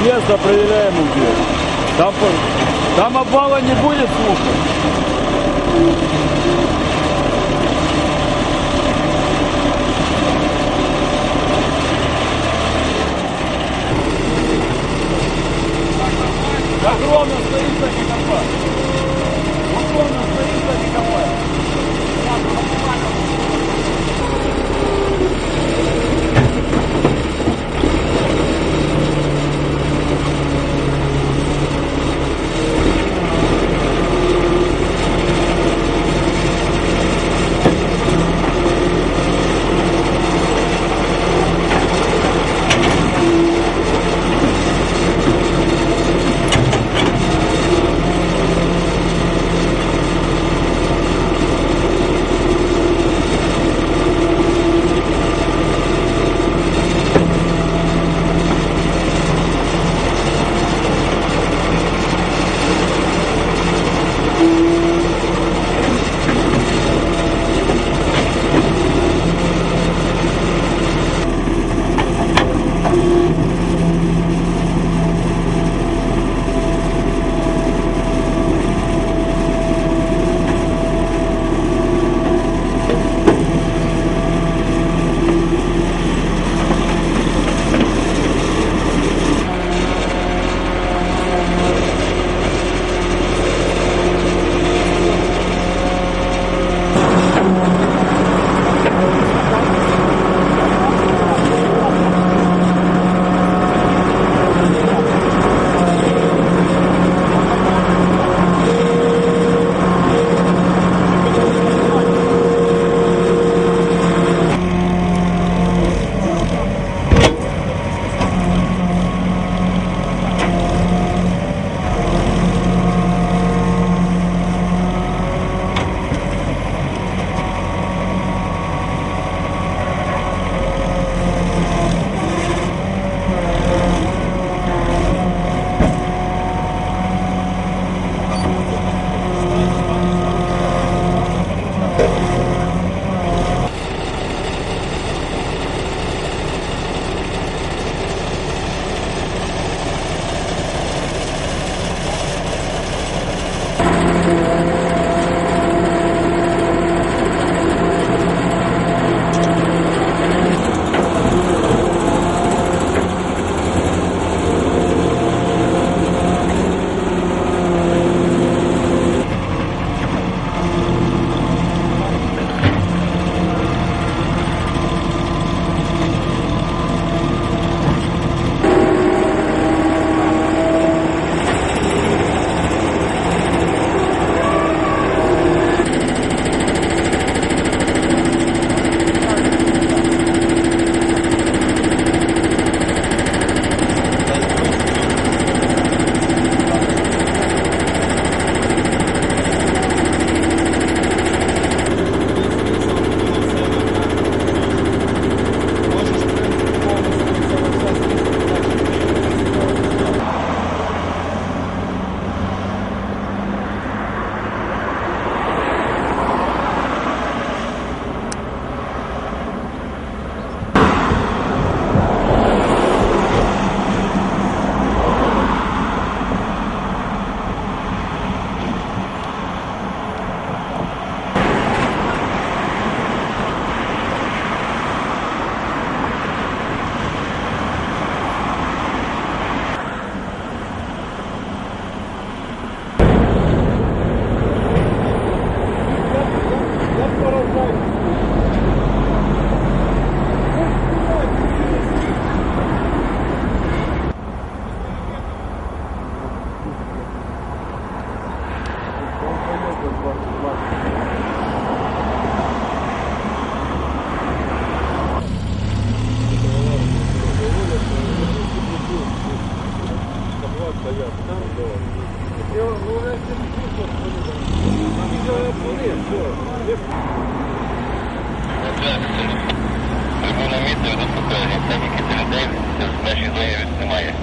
съезда проверяем где. Там, там обвала не будет слушай. Або на місце розпокоєння, паніки та людей в нашій заяві немає.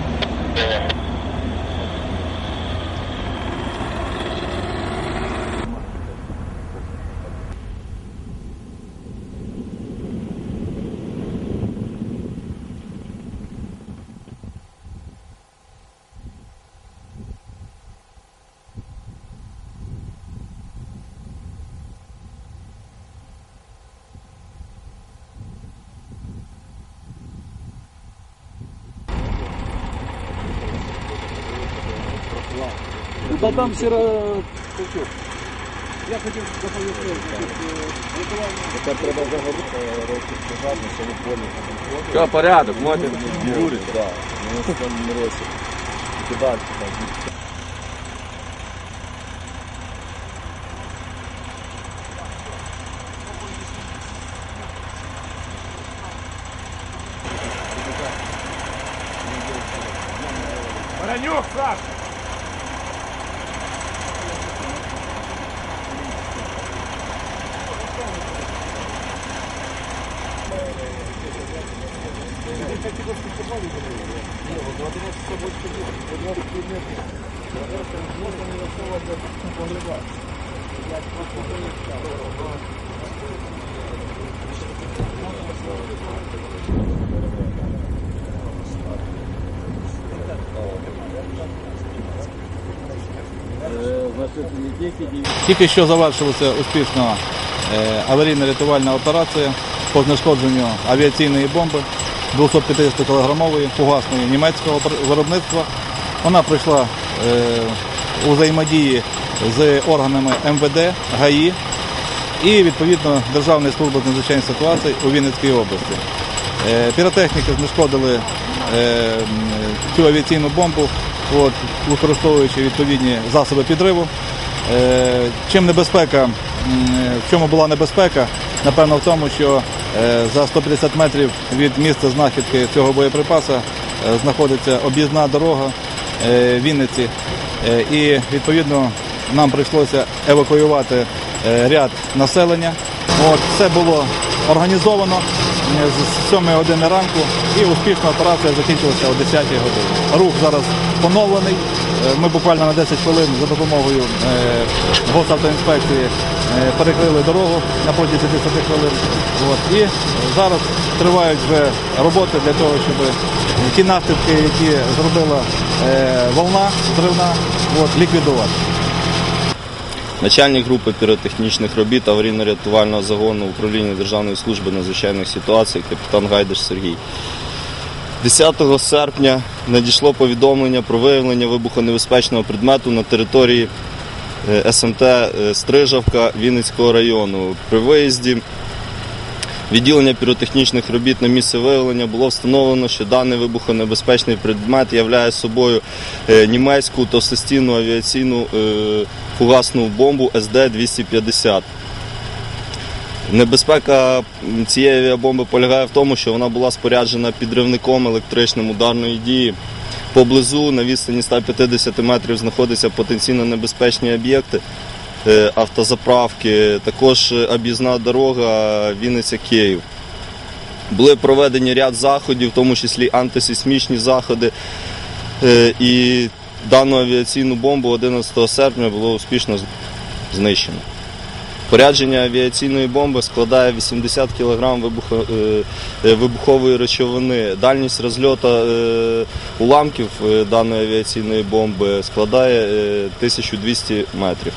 Та там сіра Я хотів доповісти. Тепер треба загоріти, розповідати, що ви поняли. Все, порядок, можете Юрій, так. Ну, там мороси. Кидати там. Тільки що завершилася успішно е, аварійно-рятувальна операція по знешкодженню авіаційної бомби 250 кілограмової фугасної німецького виробництва. Вона пройшла е, у взаємодії з органами МВД, ГАІ і відповідно Державної служби з надзвичайних ситуацій у Вінницькій області. Е, Піротехніки знешкодили е, цю авіаційну бомбу, от, використовуючи відповідні засоби підриву. Чим небезпека, в чому була небезпека? Напевно, в тому, що за 150 метрів від місця знахідки цього боєприпаса е, знаходиться об'їзна дорога е, Вінниці. Е, І відповідно нам прийшлося евакуювати е, ряд населення. От, все було організовано е, з 7 години ранку і успішна операція закінчилася о 10 годині. Рух зараз поновлений. Е, Ми буквально на 10 хвилин за допомогою е, госавтоінспекції е, перекрили дорогу на протязі 10 хвилин. От. І зараз тривають вже роботи для того, щоб ті наслідки, які зробила е, волна зривна, от, ліквідувати. Начальник групи піротехнічних робіт аварійно-рятувального загону управління Державної служби надзвичайних ситуацій капітан Гайдаш Сергій. 10 серпня надійшло повідомлення про виявлення вибухонебезпечного предмету на території е, СМТ е, Стрижавка Вінницького району. При виїзді відділення піротехнічних робіт на місце виявлення було встановлено, що даний вибухонебезпечний предмет являє собою е, німецьку товстостінну авіаційну е, фугасну бомбу СД-250. Небезпека цієї авіабомби полягає в тому, що вона була споряджена підривником електричним ударної дії. Поблизу на відстані 150 метрів знаходяться потенційно небезпечні об'єкти, е, автозаправки, також об'їзна дорога Вінниця-Київ. Були проведені ряд заходів, в тому числі антисейсмічні заходи. Е, І дану авіаційну бомбу 11 серпня було успішно знищено. Порядження авіаційної бомби складає 80 кг е, е, вибухової речовини. Дальність розльоту е, уламків даної авіаційної бомби складає е, 1200 метрів.